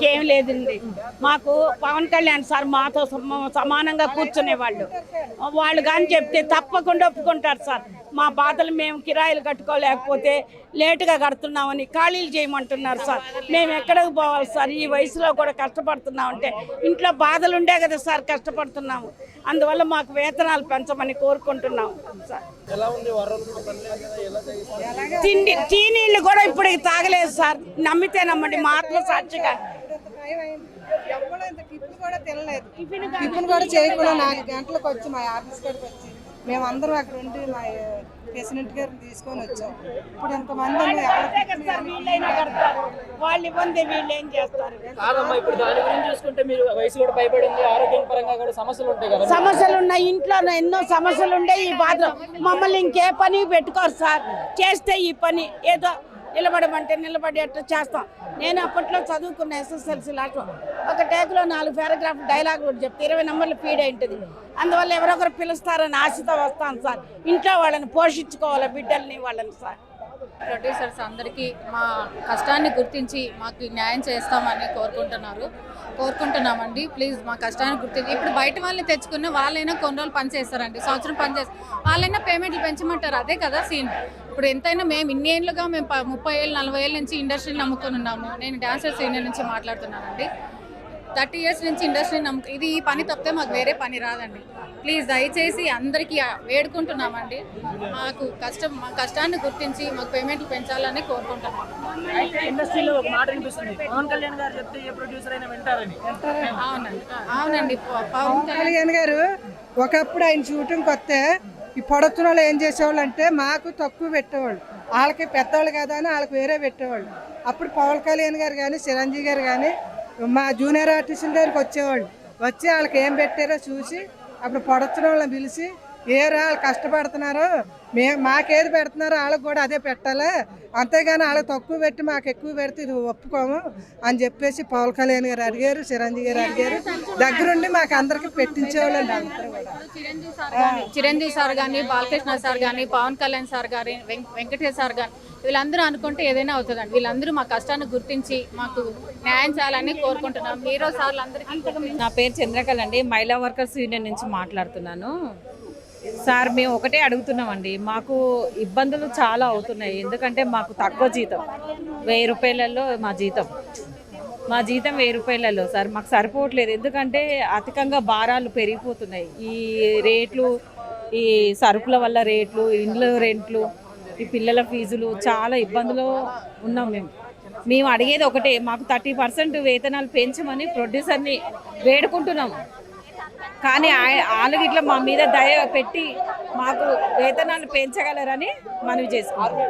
ఇంకేం లేదండి. మాకు పవన్ కళ్యాణ్ సార్ మాతో సమ- సమానంగా కూర్చునేవాళ్ళు వాళ్ళు. కానీ చెప్తే తప్పకుండా ఒప్పుకుంటారు సార్. మా బాధలు మేము కిరాయిలు కట్టుకోలేకపోతే లేటుగా కడుతున్నామని ఖాళీలు చేయమంటున్నారు సార్. మేము ఎక్కడికి పోవాలి సార్? ఈ వయసులో కూడా కష్టపడుతున్నామంటే ఇంట్లో బాధలు ఉండే కదా సార్ కష్టపడుతున్నాము. అందువల్ల మాకు వేతనాలు పెంచమని కోరుకుంటున్నాము సార్. తిండి టీ నీళ్ళు కూడా ఇప్పటికి తాగలేదు సార్. నమ్మితే నమ్మండి. మా ఆత్మ సాక్షిగా ఎవరు ఇంత టిఫిన్ కూడా తినలేదు. టిఫిన్ కూడా చేయకుండా నాలుగు గంటలకు వచ్చి మా ఆఫీస్ కాడికి వచ్చి మేమందరం అక్కడ ఉండి మా ప్రెసిడెంట్ గారిని తీసుకొని వచ్చాం. ఇప్పుడు కడతారు. వాళ్ళు ఇబ్బంది వీళ్ళు ఏం చేస్తారు? కాదమ్మా ఇప్పుడు దాని గురించి చూసుకుంటే మీరు వయసు కూడా భయపడింది ఆరోగ్యం పరంగా కూడా సమస్యలు ఉంటాయి కదా. సమస్యలు ఉన్నాయి ఇంట్లో ఎన్నో సమస్యలు ఉండే ఈ బాధ మమ్మల్ని ఇంకే పని పెట్టుకోరు సార్. చేస్తే ఈ పని ఏదో నిలబడమంటే నిలబడేట్టు చేస్తాం. నేను అప్పట్లో చదువుకున్న ఎస్ఎస్ఎల్సీ లాట్లో ఒక టేక్లో నాలుగు పారాగ్రాఫ్ డైలాగ్ కూడా చెప్తే ఇరవై నెంబర్లు ఫీడ్ అయింటుంది అందువల్ల ఎవరొకరు పిలుస్తారని ఆశతో వస్తాను సార్. ఇంట్లో వాళ్ళని పోషించుకోవాలి బిడ్డల్ని వాళ్ళని సార్. ప్రొడ్యూసర్స్ అందరికీ మా కష్టాన్ని గుర్తించి మాకు న్యాయం చేస్తామని కోరుకుంటున్నారు. కోరుకుంటున్నామండి. ప్లీజ్ మా కష్టాన్ని గుర్తించి ఇప్పుడు బయట వాళ్ళని తెచ్చుకున్న వాళ్ళైనా కొన్ని రోజులు పని చేస్తారండి. సంవత్సరం పని చేస్తారు వాళ్ళైనా పేమెంట్లు పెంచమంటారు. అదే కదా సీన్ ఇప్పుడు ఎంతైనా మేము ఇన్ని ఏళ్ళుగా మేము ముప్పై ఏళ్ళు నలభై ఏళ్ళ నుంచి ఇండస్ట్రీని నమ్ముకొని ఉన్నాము. నేను డాన్సర్స్ యూనియన్ నుంచి మాట్లాడుతున్నానండి. థర్టీ ఇయర్స్ నుంచి ఇండస్ట్రీని నమ్ము ఇది ఈ పని తప్పితే మాకు వేరే పని రాదండి. ప్లీజ్ దయచేసి అందరికీ వేడుకుంటున్నామండి. మాకు కష్టం మా కష్టాన్ని గుర్తించి మాకు పేమెంట్లు పెంచాలని కోరుకుంటున్నాము ఇండస్ట్రీలో ఒక మాట వినిపిస్తుంది. పవన్ కళ్యాణ్ గారు చెప్తే ఏ ప్రొడ్యూసర్ అయినా వింటారని. అవునండి. అవునండి. పవన్ కళ్యాణ్ గారు ఒకప్పుడు ఆయన షూటింగ్ వస్తే ఈ పొడొచ్చిన వాళ్ళు ఏం చేసేవాళ్ళు అంటే మాకు తక్కువ పెట్టేవాళ్ళు. వాళ్ళకి పెద్దవాళ్ళు కదా అని వాళ్ళకి వేరే పెట్టేవాళ్ళు. అప్పుడు పవన్ కళ్యాణ్ గారు కానీ చిరంజీవి గారు కానీ మా జూనియర్ ఆర్టిస్టుల దగ్గరికి వచ్చేవాళ్ళు. వచ్చి వాళ్ళకి ఏం పెట్టారో చూసి అప్పుడు పొడచడం వాళ్ళని పిలిచి ఏ రా వాళ్ళు కష్టపడుతున్నారు. మే మాకేది పెడుతున్నారో వాళ్ళకి కూడా అదే పెట్టాలి. అంతేగాని వాళ్ళకి తక్కువ పెట్టి మాకు ఎక్కువ పెడితే ఇది ఒప్పుకోము అని చెప్పేసి పవన్ కళ్యాణ్ గారు అడిగారు చిరంజీవి గారు అడిగారు. దగ్గరుండి మాకు అందరికి పెట్టించేవాళ్ళండి అందరూ కూడా. చిరంజీవి సార్ కానీ చిరంజీవి సార్ కానీ బాలకృష్ణ సార్ కానీ పవన్ కళ్యాణ్ సార్ గారి వెంకటేష్ సార్ కానీ వీళ్ళందరూ అనుకుంటే ఏదైనా అవుతుందండి. వీళ్ళందరూ మా కష్టాన్ని గుర్తించి మాకు న్యాయం చేయాలని కోరుకుంటున్నాం. మీరు సార్లు అందరికీ నా పేరు చంద్రకళ అండి. మహిళా వర్కర్స్ యూనియన్ నుంచి మాట్లాడుతున్నాను. సార్ మేము ఒకటే అడుగుతున్నామండి. మాకు ఇబ్బందులు చాలా అవుతున్నాయి. ఎందుకంటే మాకు తక్కువ జీతం. వెయ్యి రూపాయలలో మా జీతం. మా జీతం వెయ్యి రూపాయలలో సార్. మాకు సరిపోవట్లేదు. ఎందుకంటే అధికంగా భారాలు పెరిగిపోతున్నాయి. ఈ రేట్లు ఈ సరుకుల వల్ల రేట్లు ఇండ్ల రెంట్లు ఈ పిల్లల ఫీజులు చాలా ఇబ్బందులు ఉన్నాం మేము. మేము అడిగేది ఒకటే. మాకు థర్టీ పర్సెంట్ వేతనాలు పెంచమని ప్రొడ్యూసర్ని వేడుకుంటున్నాం కానీ వాళ్ళకి ఇట్లా మా మీద దయ పెట్టి మాకు వేతనాలు పెంచగలరని మనవి చేసుకుంటాం